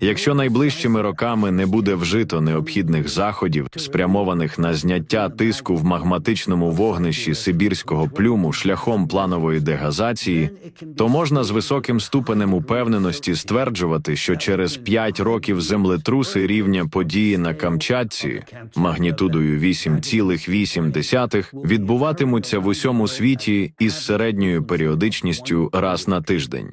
Якщо найближчими роками не буде вжито необхідних заходів, спрямованих на зняття тиску в магматичному вогнищі Сибірського плюму шляхом планової дегазації, то можна з високим ступенем упевненості стверджувати, що через 5 років землетруси рівня події на Камчатці магнітудою 8,8 відбуватимуться в усьому світі із середньою періодичністю раз на тиждень.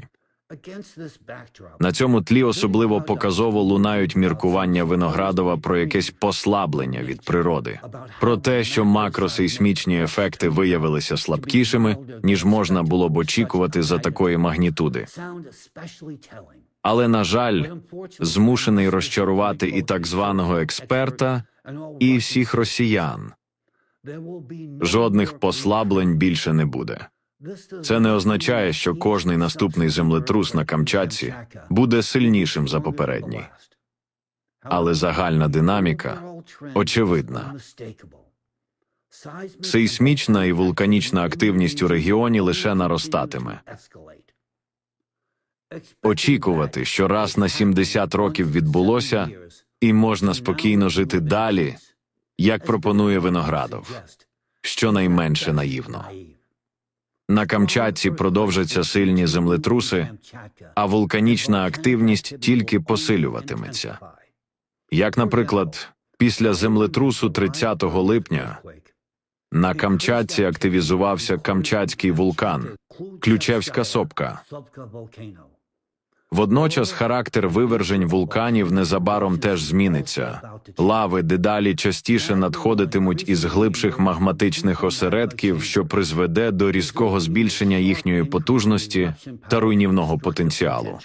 На цьому тлі особливо показово лунають міркування Виноградова про якесь послаблення від природи, про те, що макросейсмічні ефекти виявилися слабкішими, ніж можна було б очікувати за такої магнітуди. Але, на жаль, змушений розчарувати і так званого експерта, і всіх росіян. Жодних послаблень більше не буде. Це не означає, що кожний наступний землетрус на Камчатці буде сильнішим за попередній. Але загальна динаміка очевидна. Сейсмічна і вулканічна активність у регіоні лише наростатиме. Очікувати, що раз на 70 років відбулося, і можна спокійно жити далі, як пропонує Виноградов, щонайменше наївно. На Камчатці продовжаться сильні землетруси, а вулканічна активність тільки посилюватиметься. Як, наприклад, після землетрусу 30 липня на Камчатці активізувався Камчатський вулкан, Ключевська сопка. Водночас характер вивержень вулканів незабаром теж зміниться. Лави дедалі частіше надходитимуть із глибших магматичних осередків, що призведе до різкого збільшення їхньої потужності та руйнівного потенціалу.